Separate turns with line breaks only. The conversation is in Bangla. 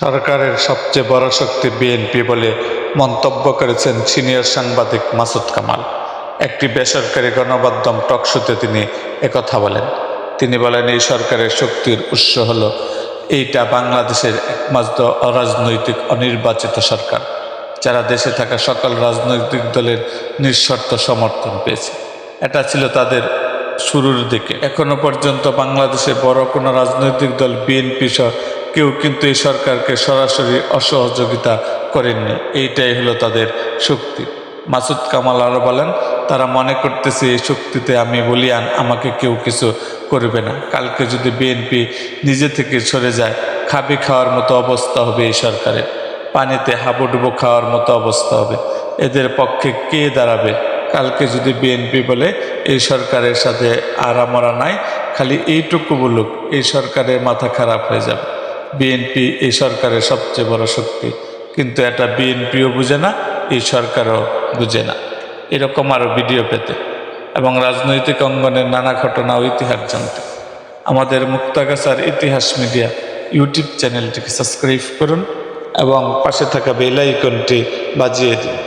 সরকারের সবচেয়ে বড় শক্তি বিএনপি বলে মন্তব্য করেছেন সিনিয়র সাংবাদিক মাসুদ কামাল। একটি বেসরকারি গণমাধ্যম টকশোতে তিনি একথা বলেন। তিনি বলেন, এই সরকারের শক্তির উৎস হল এইটা বাংলাদেশের একমাত্র অরাজনৈতিক অনির্বাচিত সরকার, যারা দেশে থাকা সকল রাজনৈতিক দলের নিঃশর্ত সমর্থন পেয়েছে। এটা ছিল তাদের শুরুর দিকে। এখনও পর্যন্ত বাংলাদেশে বড় কোনো রাজনৈতিক দল বিএনপি সহ কেউ কিন্তু এই সরকারকে সরাসরি অসহযোগিতা করেননি। এইটাই হলো তাদের শক্তি। মাসুদ কামাল আরও বলেন, তারা মনে করতেছে এই শক্তিতে আমি বলিয়ান, আমাকে কেউ কিছু করবে না। কালকে যদি বিএনপি নিজে থেকে সরে যায়, খাবি খাওয়ার মতো অবস্থা হবে এই সরকারের। পানিতে হাবুডুবু খাওয়ার মতো অবস্থা হবে। এদের পক্ষে কে দাঁড়াবে? কালকে যদি বিএনপি বলে, এই সরকারের সাথে আরামরা নাই, খালি এইটুকু বলুক, এই সরকারের মাথা খারাপ হয়ে যাবে। বিএনপি এই সরকারের সবচেয়ে বড় শক্তি। কিন্তু এটা বিএনপিও বুঝে না, এই সরকারও বুঝে না। এরকম আরও ভিডিও পেতে। এবং রাজনৈতিক অঙ্গনের নানা ঘটনা ও ইতিহাস জানতে। আমাদের মুক্তাগাছার ইতিহাস মিডিয়া ইউটিউব চ্যানেলটিকে সাবস্ক্রাইব করুন এবং পাশে থাকা বেল আইকনটি বাজিয়ে দিন।